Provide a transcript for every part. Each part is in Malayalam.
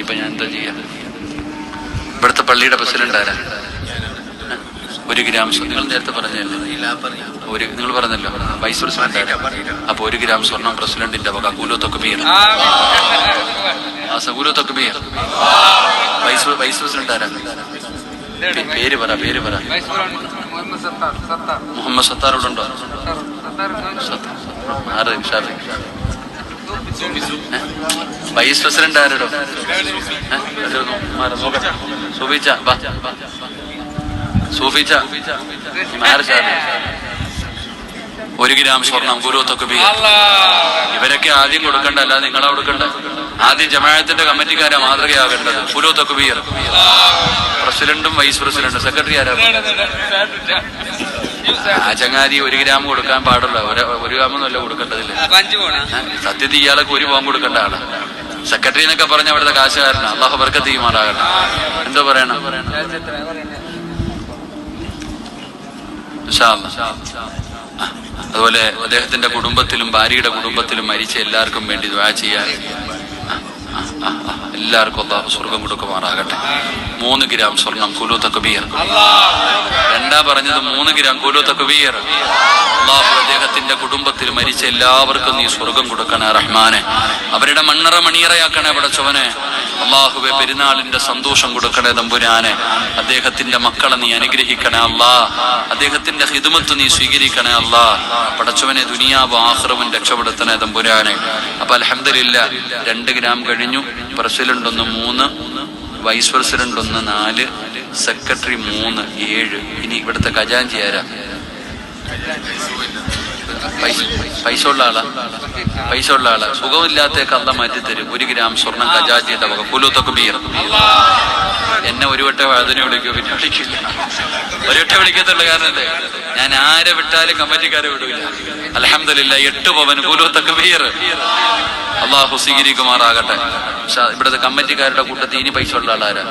ഇപ്പൊ ഞാൻ എന്താ ചെയ്യാ? ഇവിടുത്തെ പള്ളിയുടെ പ്രസിഡന്റ് ആരാ? ഒരു ഗ്രാം നിങ്ങൾ നേരത്തെ പറഞ്ഞല്ലോ ഒരു നിങ്ങൾ പറഞ്ഞല്ലോ. വൈസ് പ്രസിഡന്റ് അപ്പൊ ഒരു ഗ്രാം സ്വർണം പ്രസിഡന്റിന്റെ വക കൂലോ ബിയർ ആ സകൂലോത്തൊക്കെ ബിയർ വൈസ് വൈസ് പ്രസിഡന്റ് ആരാ? പേര് പറ പേര് പറ. മുഹമ്മദ് സത്താർ. ആറ് ഷാഫി? വൈസ് പ്രസിഡന്റ് ആരോ സൂഫിച്ച. സൂഫിച്ച. ഒരു ഗ്രാം സ്വർണം ഗുരുത്തൊക്കെ ഇവരൊക്കെ ആദ്യം കൊടുക്കണ്ട അല്ലാതെ നിങ്ങളാ കൊടുക്കണ്ട. ആദ്യം ജമാഅത്തിന്റെ കമ്മിറ്റിക്കാരാ മാതൃകയാകേണ്ടത്. ഗുരുത്തൊക്കെ പ്രസിഡന്റും വൈസ് പ്രസിഡന്റും. സെക്രട്ടറി ആരാ? ആ ചങ്ങാതി ഒരു ഗ്രാം കൊടുക്കാൻ പാടുള്ള. ഒരു ഗ്രാമൊന്നുമല്ല കൊടുക്കേണ്ടതില്ല? സത്യത്തിൽ ഇയാളെ ഒരു പോകാൻ കൊടുക്കേണ്ട ആൾ. സെക്രട്ടറി എന്നൊക്കെ പറഞ്ഞ അവിടുത്തെ കാശുകാരനാണ് അള്ളാഹു ബർക്കത്ത് ചെയ്യുമാറാകട്ടെ എന്തോ പറയണം. അതുപോലെ അദ്ദേഹത്തിന്റെ കുടുംബത്തിലും ഭാര്യയുടെ കുടുംബത്തിലും മരിച്ച എല്ലാവർക്കും വേണ്ടി ദ്വാ ചെയ്യാൻ ആ. എല്ലാവർക്കും അള്ളാഹു സ്വർഗം കൊടുക്കുമാറാകട്ടെ. മൂന്ന് ഗ്രാം സ്വർണം കുലു തക്ബീർ. രണ്ടാ പറഞ്ഞത് മൂന്ന് ഗ്രാം കുലു തക്ബീർ. അദ്ദേഹത്തിന്റെ കുടുംബത്തിൽ മരിച്ച എല്ലാവർക്കും നീ സ്വർഗം കൊടുക്കണേ റഹ്മാനെ. അവരുടെ മണ്ണറ മണിയറയാക്കണേ പടച്ചവനെ അള്ളാഹുവെ പെരുന്നാളിന്റെ സന്തോഷം കൊടുക്കണേ തമ്പുരാനെ. അദ്ദേഹത്തിന്റെ മക്കളെ നീ അനുഗ്രഹിക്കണേ അല്ലാ അദ്ദേഹത്തിന്റെ ഹിദുമത്ത് നീ സ്വീകരിക്കണേ അല്ലാ പടച്ചവനെ ദുനിയാവ് ആഹ്റവും രക്ഷപ്പെടുത്തണേ തമ്പുരാനെ. അപ്പൊ അലഹമില്ല രണ്ട് ഗ്രാം കഴിഞ്ഞു. പ്രസിഡന്റ് ഒന്ന് മൂന്ന് വൈസ് പ്രസിഡന്റ് ഒന്ന് നാല് സെക്രട്ടറി മൂന്ന് ഏഴ്. ഇനി ഇവിടുത്തെ ഖജാൻജി ആരാ? പൈസ ഉള്ള ആളാ. പൈസ ഉള്ള ആളാ. സുഖമില്ലാത്തേക്ക് അല്ല മാറ്റി തരും. ഒരു ഗ്രാം സ്വർണം ഖജാജിയുടെ വക. കുലൂത്തൊക്കെ ബിയർ എന്നെ ഒരു വട്ടം അതിനെ വിളിക്കൂ പിന്നെ വിളിക്കില്ല. ഒരു വട്ടം വിളിക്കത്തുള്ള കാരണം ഞാൻ ആരെ വിട്ടാലും കമ്മിറ്റിക്കാരെ വിടൂല. അലഹമില്ല എട്ട് പവൻ കുലൂത്തൊക്കെ ബിയർ അള്ളാഹു സ്വീകരിക്കുമാറാകട്ടെ. ഇവിടുത്തെ കമ്മിറ്റിക്കാരുടെ കൂട്ടത്തിൽ ഇനി പൈസ ഉള്ള ആളാരാ?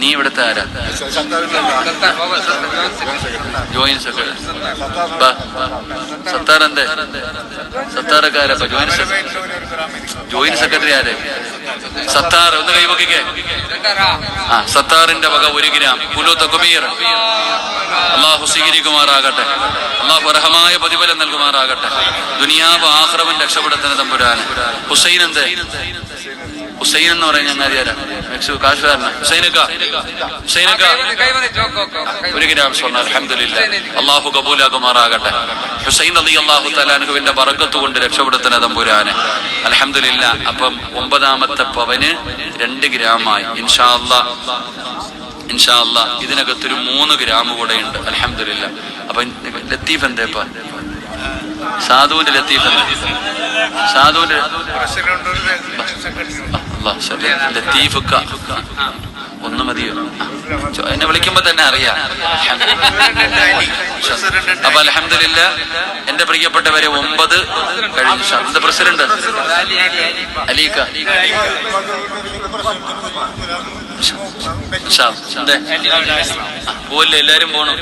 നീ ഇവിടുത്തെ ആരാ? ജോയിന്റ് സെക്രട്ടറി സത്താർ എന്തേ? സത്താറൊക്കെ joint secretary joint secretary Sathar ഒന്ന് കൈവക്കിക്കേ ആ സത്താറിന്റെ വക ഒരു ഗ്രാം. കുലു കുമീർ അള്ളാഹു സ്വീകരിക്കുമാറാകട്ടെ. അള്ളാഹു അർഹമായ പ്രതിഫലം നൽകുമാറാകട്ടെ. ദുനിയാവ് ആഹ്റവൻ രക്ഷപ്പെടുത്തുന്ന തമ്പുരാൻ ഹുസൈൻ എന്തേ? ഹുസൈൻ എന്ന് പറയുന്ന ചങ്ങാതി ആരാ മെക്സു കാശുകാരന ഹുസൈനക്ക? ഹുസൈനക്ക? ഒരു ഗ്രാം സ്വർണ അലഹമില്ല അള്ളാഹു കബൂലാകുമാറാകട്ടെ. ഹുസൈൻ അലി അള്ളാഹു തലാനുഹുവിന്റെ വറക്കത്ത് കൊണ്ട് രക്ഷപ്പെടുത്തുന്ന തമ്പുരാന്. അലഹമില്ല അപ്പം ഒമ്പതാമത്തെ പവന് രണ്ട് ഗ്രാമായി. ഇൻഷാ അല്ലാ ഇൻഷാ അല്ലാ ഇതിനകത്തൊരു മൂന്ന് ഗ്രാം കൂടെ ഉണ്ട്. അലഹമില്ല അപ്പൊ ലത്തീഫ് എന്തേപ്പ സാധുവിന്റെ ലത്തീഫ് സാധുവിന്റെ അല്ലാ, ശരി. ലത്തീഫ് ഒന്ന് മതിയോ എന്നെ വിളിക്കുമ്പോ തന്നെ അറിയാം. അപ്പൊ അലഹമില്ല എന്റെ പ്രിയപ്പെട്ടവരെ ഒമ്പത് കഴിഞ്ഞു. എന്ത് പ്രസിഡന്റ്? അലീക്ക പോവല്ലേ? എല്ലാരും പോണു?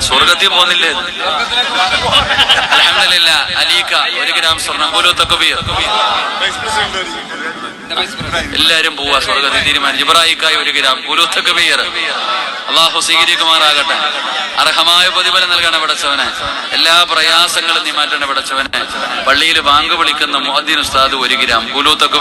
സ്വർഗത്തിൽ പോകുന്നില്ലേ അലഹമില്ല അലീക്ക ഒരു ഗ്രാം സ്വർണം. പോലത്തൊക്കെ എല്ലാരും പോവാ സ്വർഗത്തിൽ തീരുമാനിച്ചു. ഇബ്രാഹിക്കായി ഒരു ഗ്രാം. കുലുത്തൊക്കെ ബിയർ അള്ളാഹു സ്വീകരിക്കുമാറാകട്ടെ. അർഹമായ പ്രതിഫലം നൽകണ പടച്ചവനെ. എല്ലാ പ്രയാസങ്ങളും നീ മാറ്റണ പടച്ചവനെ. പള്ളിയിൽ ബാങ്ക് വിളിക്കുന്ന മുഅദ്ദിൻ ഉസ്താദ് ഒരു ഗ്രാം. കുലൂത്തൊക്കെ